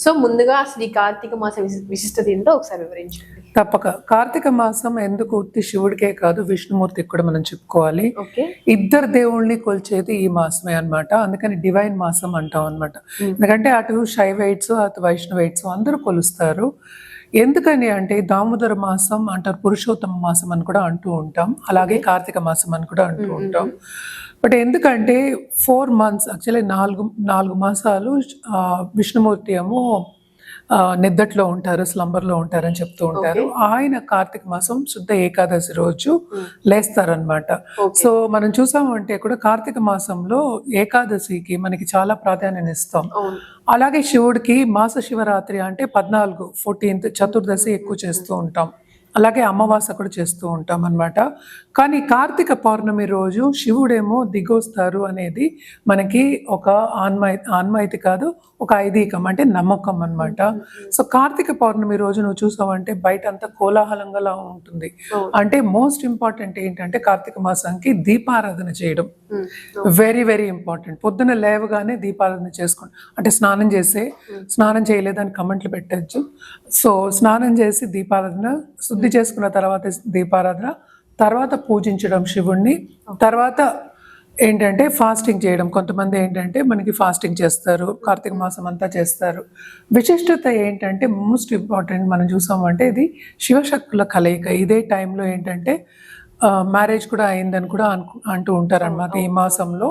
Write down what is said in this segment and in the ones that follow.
So ముందుగా అసలు ఈ కార్తీక మాసం విశి- విశిష్టత ఏంటో ఒకసారి వివరించండి. తప్పక. కార్తీక మాసం ఎందుకు ఉత్తి శివుడికే కాదు విష్ణుమూర్తికి కూడా మనం చెప్పుకోవాలి. ఓకే. ఇద్దరు దేవుళ్ళని కొలిచేది ఈ మాసమే అన్నమాట. అందుకని డివైన్ మాసం అంటాం అన్నమాట. ఎందుకంటే అటు శైవైట్స్ అటు వైష్ణవైట్స్ అందరూ కొలుస్తారు. ఎందుకని అంటే దామోదర మాసం అంటారు పురుషోత్తమ మాసం అని కూడా అంటూ ఉంటాం. అలాగే కార్తీక మాసం అని కూడా అంటూ ఉంటాం. బట్ ఎందుకంటే ఫోర్ మంత్స్ యాక్చువల్లీ నాలుగు నాలుగు మాసాలు విష్ణుమూర్తి ఏమో నిద్దట్లో ఉంటారు స్లంబర్లో ఉంటారని చెప్తూ ఉంటారు. ఆయన కార్తీక మాసం శుద్ధ ఏకాదశి రోజు లేస్తారనమాట సో మనం చూసామంటే కూడా కార్తీక మాసంలో ఏకాదశికి మనకి చాలా ప్రాధాన్యత ఇస్తాం. అలాగే శివుడికి మాస శివరాత్రి అంటే పద్నాలుగు ఫోర్టీన్త్ చతుర్దశి ఎక్కువ చేస్తూ ఉంటాం. అలాగే అమావాస కూడా చేస్తూ ఉంటాం అన్నమాట. కానీ కార్తీక పౌర్ణమి రోజు శివుడేమో దిగొస్తారు అనేది మనకి ఒక ఆన్మై ఆన్మైతి కాదు ఒక ఐదీకం అంటే నమ్మకం అన్నమాట. సో కార్తీక పౌర్ణమి రోజు నువ్వు చూసావంటే బయట అంతా కోలాహలంగా ఉంటుంది. అంటే మోస్ట్ ఇంపార్టెంట్ ఏంటంటే కార్తీక మాసానికి దీపారాధన చేయడం. Very very important. పొద్దున లేవగానే దీపారాధన చేసుకోండి. అంటే స్నానం చేసే స్నానం చేయలేదని కమెంట్లు పెట్టచ్చు. సో స్నానం చేసి దీపారాధన శుద్ధి చేసుకున్న తర్వాత దీపారాధన తర్వాత పూజించడం శివుణ్ణి తర్వాత ఏంటంటే ఫాస్టింగ్ చేయడం. కొంతమంది ఏంటంటే మనకి ఫాస్టింగ్ చేస్తారు కార్తీక మాసం అంతా చేస్తారు. విశిష్టత ఏంటంటే మోస్ట్ ఇంపార్టెంట్ మనం చూసామంటే ఇది శివశక్తుల కలయిక. ఇదే టైంలో ఏంటంటే మ్యారేజ్ కూడా అయిందని కూడా అంటూ ఉంటారు అనమాట ఈ మాసంలో.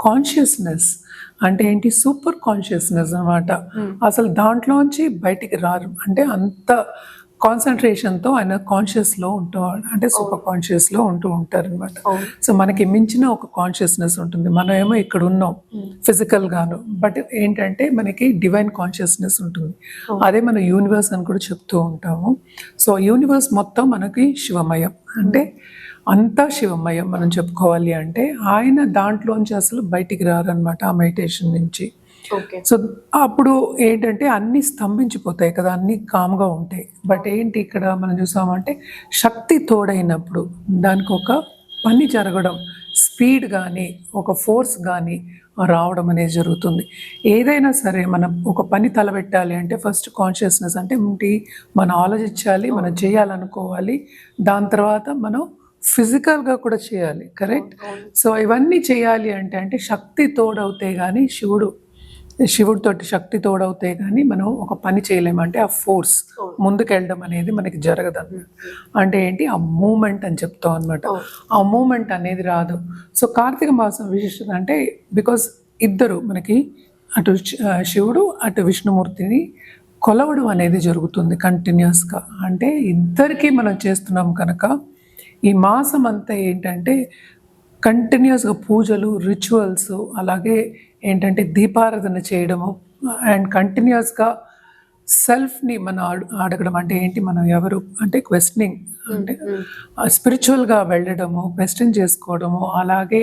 కాన్షియస్నెస్ అంటే ఏంటి? సూపర్ కాన్షియస్నెస్ అన్నమాట. అసలు దాంట్లోంచి బయటికి రారు. అంటే అంత కాన్సన్ట్రేషన్తో ఆయన కాన్షియస్లో ఉంటూ అంటే సూపర్ కాన్షియస్లో ఉంటూ ఉంటారు అనమాట సో మనకి మించిన ఒక కాన్షియస్నెస్ ఉంటుంది. మనం ఏమో ఇక్కడ ఉన్నాం ఫిజికల్ గాను. బట్ ఏంటంటే మనకి డివైన్ కాన్షియస్నెస్ ఉంటుంది. అదే మన యూనివర్స్ అని కూడా చెప్తూ ఉంటాము. సో యూనివర్స్ మొత్తం మనకి శివమయం. అంటే అంతా శివమయం మనం చెప్పుకోవాలి అంటే ఆయన దాంట్లోంచి అసలు బయటికి రారనమాట ఆ మెడిటేషన్ నుంచి. సో అప్పుడు ఏంటంటే అన్ని స్తంభించిపోతాయి కదా అన్ని కామ్గా ఉంటాయి. బట్ ఏంటి ఇక్కడ మనం చూసామంటే శక్తి తోడైనప్పుడు దానికి ఒక పని జరగడం స్పీడ్ కానీ ఒక ఫోర్స్ కానీ రావడం అనేది జరుగుతుంది. ఏదైనా సరే మనం ఒక పని తలబెట్టాలి అంటే ఫస్ట్ కాన్షియస్నెస్ అంటే మనం ఆలోచించాలి మనం చేయాలనుకోవాలి. దాని తర్వాత మనం ఫిజికల్గా కూడా చేయాలి కరెక్ట్? సో ఇవన్నీ చేయాలి అంటే అంటే శక్తి తోడవుతే కానీ శివుడు శివుడితోటి శక్తి తోడవుతే కానీ మనం ఒక పని చేయలేము. అంటే ఆ ఫోర్స్ ముందుకెళ్ళడం అనేది మనకి జరగదు అంటే ఏంటి? ఆ మూమెంట్ అని చెప్తాం అనమాట ఆ మూమెంట్ అనేది రాదు. సో కార్తీక మాసం విశిష్టత అంటే బికాజ్ ఇద్దరు మనకి అటు శివుడు అటు విష్ణుమూర్తిని కొలవడం అనేది జరుగుతుంది కంటిన్యూస్గా అంటే ఇద్దరికీ మనం చేస్తున్నాం కనుక ఈ మాసం అంతా ఏంటంటే కంటిన్యూస్గా పూజలు రిచువల్స్ అలాగే ఏంటంటే దీపారాధన చేయడము అండ్ కంటిన్యూస్గా సెల్ఫ్ని మనం అడు- అడగడం అంటే ఏంటి? మనం ఎవరు? అంటే క్వశ్చనింగ్ అంటే స్పిరిచువల్గా వెళ్ళడము క్వశ్చన్ చేసుకోవడము అలాగే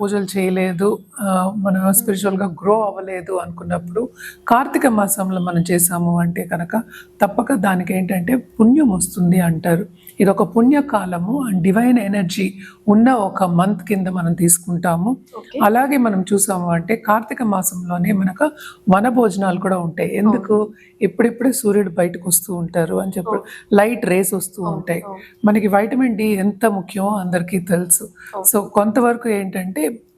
పూజలు చేయలేదు మనం స్పిరిచువల్గా గ్రో అవ్వలేదు అనుకున్నప్పుడు కార్తీక మాసంలో మనం చేసాము అంటే కనుక తప్పక దానికి ఏంటంటే పుణ్యం వస్తుంది అంటారు. ఇది ఒక పుణ్యకాలము అండ్ డివైన్ ఎనర్జీ ఉన్న ఒక మంత్ కింద మనం తీసుకుంటాము. అలాగే మనం చూసాము అంటే కార్తీక మాసంలోనే మనకు వన భోజనాలు కూడా ఉంటాయి. ఎందుకు? ఇప్పుడిప్పుడే సూర్యుడు బయటకు వస్తూ ఉంటారు అని చెప్పి లైట్ రేస్ వస్తూ ఉంటాయి. మనకి వైటమిన్ డి ఎంత ముఖ్యమో అందరికీ తెలుసు. సో కొంతవరకు ఏంటంటే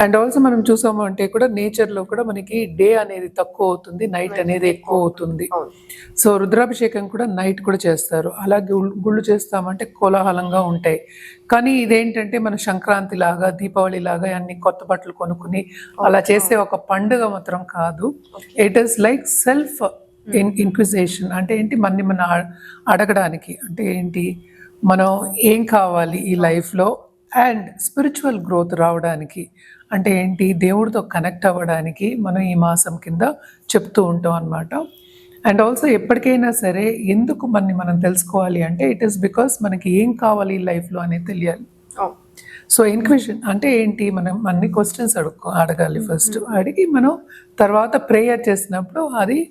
అండ్ ఆల్సో మనం చూసాము అంటే కూడా నేచర్లో కూడా మనకి డే అనేది తక్కువ అవుతుంది నైట్ అనేది ఎక్కువ అవుతుంది. సో రుద్రాభిషేకం కూడా నైట్ కూడా చేస్తారు. అలాగే గుళ్ళు- చేస్తామంటే కోలాహలంగా ఉంటాయి. కానీ ఇదేంటంటే మన సంక్రాంతి లాగా దీపావళి లాగా అన్ని కొత్త బట్టలు కొనుక్కుని అలా చేసే ఒక పండుగ మాత్రం కాదు. It is like self in inquisition అంటే ఏంటి? మన్ని మన అడగడానికి. అంటే ఏంటి? మనం ఏం కావాలి ఈ లైఫ్లో అండ్ స్పిరిచువల్ గ్రోత్ రావడానికి అంటే ఏంటి? దేవుడితో కనెక్ట్ అవ్వడానికి మనం ఈ మాసం కింద చెప్తూ ఉంటాం అన్నమాట. అండ్ ఆల్సో ఎప్పటికైనా సరే ఎందుకు మనని మనం తెలుసుకోవాలి అంటే ఇట్ ఈస్ బికాస్ మనకి ఏం కావాలి లైఫ్లో అనేది తెలియాలి. సో ఇన్క్విషన్ అంటే ఏంటి? మనం అన్ని క్వశ్చన్స్ అడుగు అడగాలి ఫస్ట్ అడిగి మనం తర్వాత ప్రేయర్ చేసినప్పుడు అది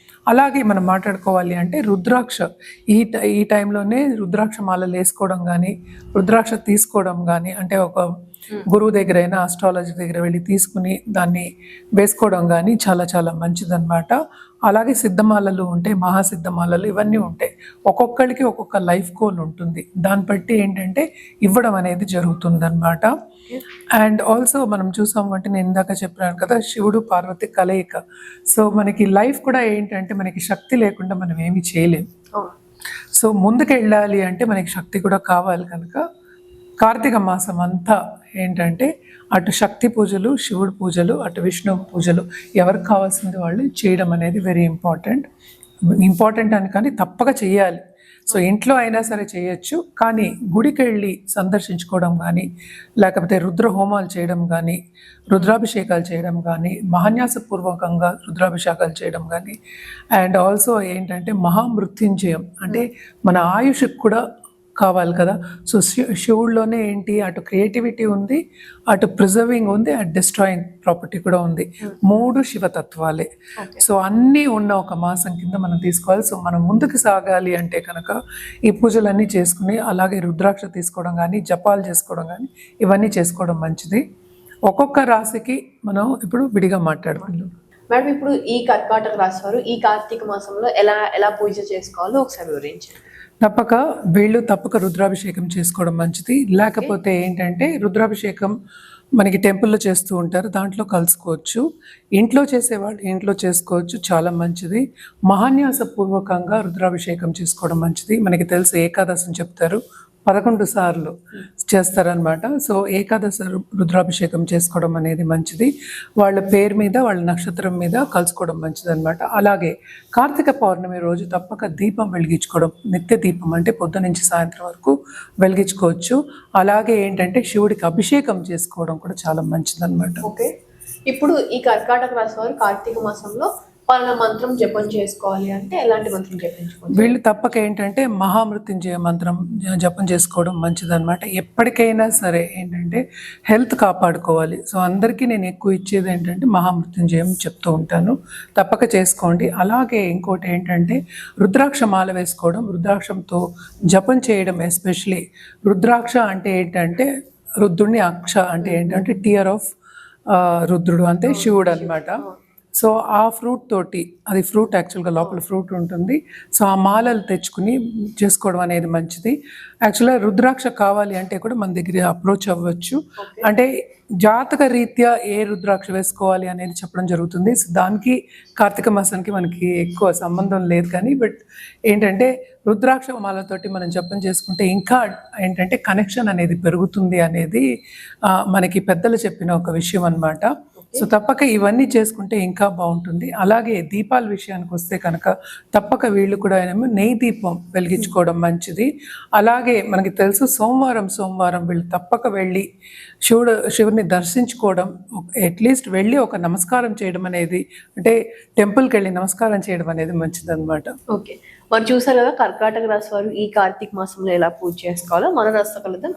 అలాగే మనం మాట్లాడుకోవాలి అంటే రుద్రాక్ష. ఈ ఈ టైంలోనే రుద్రాక్ష మాలలు వేసుకోవడం కానీ రుద్రాక్ష తీసుకోవడం కానీ అంటే ఒక గురువు దగ్గర అయినా ఆస్ట్రాలజీ దగ్గర వెళ్ళి తీసుకుని దాన్ని వేసుకోవడం కానీ చాలా చాలా మంచిదన్నమాట. అలాగే సిద్ధమాలలు ఉంటాయి మహాసిద్ధమాలలు ఇవన్నీ ఉంటాయి. ఒక్కొక్కరికి ఒక్కొక్క లైఫ్ గోల్ ఉంటుంది. దాన్ని బట్టి ఏంటంటే ఇవ్వడం అనేది జరుగుతుంది అనమాట అండ్ ఆల్సో మనం చూసాము అంటే నేను ఇందాక చెప్పాను కదా శివుడు పార్వతి కలయిక. సో మనకి లైఫ్ కూడా ఏంటంటే మనకి శక్తి లేకుండా మనం ఏమీ చేయలేం. అవును సో ముందుకు వెళ్ళాలి అంటే మనకి శక్తి కూడా కావాలి కనుక కార్తీక మాసం అంతా ఏంటంటే అటు శక్తి పూజలు శివుడు పూజలు అటు విష్ణు పూజలు ఎవరికి కావాల్సింది వాళ్ళు చేయడం అనేది వెరీ ఇంపార్టెంట్ ఇంపార్టెంట్ అని కానీ తప్పక చేయాలి సో ఇంట్లో అయినా సరే చేయొచ్చు. కానీ గుడికి వెళ్ళి సందర్శించుకోవడం కానీ లేకపోతే రుద్ర హోమాలు చేయడం కానీ రుద్రాభిషేకాలు చేయడం కానీ మహాన్యాసపూర్వకంగా రుద్రాభిషేకాలు చేయడం కానీ అండ్ ఆల్సో ఏంటంటే మహామృత్యుంజయం. అంటే మన ఆయుష్కి కూడా కావాలి కదా. సో శివుడిలోనే ఏంటి? అటు క్రియేటివిటీ ఉంది అటు ప్రిజర్వింగ్ ఉంది అటు డిస్ట్రాయింగ్ ప్రాపర్టీ కూడా ఉంది. మూడు శివతత్వాలే. సో అన్నీ ఉన్న ఒక మాసం కింద మనం తీసుకోవాలి. సో మనం ముందుకు సాగాలి అంటే కనుక ఈ పూజలన్నీ చేసుకుని అలాగే రుద్రాక్ష తీసుకోవడం కానీ జపాలు చేసుకోవడం కానీ ఇవన్నీ చేసుకోవడం మంచిది. ఒక్కొక్క రాశికి మనం ఇప్పుడు విడిగా మాట్లాడుకుందాం. మేడం ఇప్పుడు ఈ కర్కాటక రాశి వారు ఈ కార్తీక మాసంలో ఎలా ఎలా పూజ చేసుకోవాలో ఒకసారి వివరించండి. తప్పక వీళ్ళు తప్పక రుద్రాభిషేకం చేసుకోవడం మంచిది. లేకపోతే ఏంటంటే రుద్రాభిషేకం మనకి టెంపుల్లో చేస్తూ ఉంటారు దాంట్లో కలుసుకోవచ్చు. ఇంట్లో చేసేవాళ్ళు ఇంట్లో చేసుకోవచ్చు చాలా మంచిది. మహాన్యాస పూర్వకంగా రుద్రాభిషేకం చేసుకోవడం మంచిది. మనకి తెలుసు ఏకాదశి చెప్తారు. పదకొండు సార్లు చేస్తారనమాట సో ఏకాదశి రుద్రాభిషేకం చేసుకోవడం అనేది మంచిది. వాళ్ళ పేరు మీద వాళ్ళ నక్షత్రం మీద కలుసుకోవడం మంచిది అనమాట అలాగే కార్తీక పౌర్ణమి రోజు తప్పక దీపం వెలిగించుకోవడం నిత్య దీపం అంటే పొద్దు నుంచి సాయంత్రం వరకు వెలిగించుకోవచ్చు. అలాగే ఏంటంటే శివుడికి అభిషేకం చేసుకోవడం కూడా చాలా మంచిది అనమాట ఓకే. ఇప్పుడు ఈ కర్కాటక రాశి వారు కార్తీక మాసంలో పలానా మంత్రం జపం చేసుకోవాలి అంటే ఎలాంటి మంత్రం జపించుకోవాలి వీళ్ళు తప్పక ఏంటంటే మహామృత్యుంజయ మంత్రం జపం చేసుకోవడం మంచిదన్నమాట. ఎప్పటికైనా సరే ఏంటంటే హెల్త్ కాపాడుకోవాలి. సో అందరికీ నేను ఎక్కువ ఇచ్చేది ఏంటంటే మహామృత్యుంజయం చెప్తూ ఉంటాను. తప్పక చేసుకోండి. అలాగే ఇంకోటి ఏంటంటే రుద్రాక్ష మాల వేసుకోవడం రుద్రాక్షంతో జపం చేయడం ఎస్పెషలీ. రుద్రాక్ష అంటే ఏంటంటే రుద్రుడిని అక్ష అంటే ఏంటంటే టియర్ ఆఫ్ రుద్రుడు అంటే శివుడు అన్నమాట. సో ఆ ఫ్రూట్ తోటి అది ఫ్రూట్ యాక్చువల్గా లోపల ఫ్రూట్ ఉంటుంది. సో ఆ మాలలు తెచ్చుకుని చేసుకోవడం అనేది మంచిది. యాక్చువల్గా రుద్రాక్ష కావాలి అంటే కూడా మన దగ్గర అప్రోచ్ అవ్వచ్చు. అంటే జాతక రీత్యా ఏ రుద్రాక్ష వేసుకోవాలి అనేది చెప్పడం జరుగుతుంది. సో దానికి కార్తీక మాసానికి మనకి ఎక్కువ సంబంధం లేదు కానీ బట్ ఏంటంటే రుద్రాక్ష మాలతోటి మనం జపం చేసుకుంటే ఇంకా ఏంటంటే కనెక్షన్ అనేది పెరుగుతుంది అనేది మనకి పెద్దలు చెప్పిన ఒక విషయం అన్నమాట. సో తప్పక ఇవన్నీ చేసుకుంటే ఇంకా బాగుంటుంది. అలాగే దీపాల విషయానికి వస్తే కనుక తప్పక వీళ్ళు కూడా ఏమో నెయ్యి దీపం వెలిగించుకోవడం మంచిది. అలాగే మనకి తెలుసు సోమవారం సోమవారం వీళ్ళు తప్పక వెళ్ళి శివుడు శివుని దర్శించుకోవడం అట్లీస్ట్ వెళ్ళి ఒక నమస్కారం చేయడం అనేది అంటే టెంపుల్కి వెళ్ళి నమస్కారం చేయడం అనేది మంచిది ఓకే మరి చూసారు కదా కర్కాటక రాశి వారు ఈ కార్తీక మాసంలో ఎలా పూజ చేసుకోవాలో మన రాష్ట్ర కలుద్దాం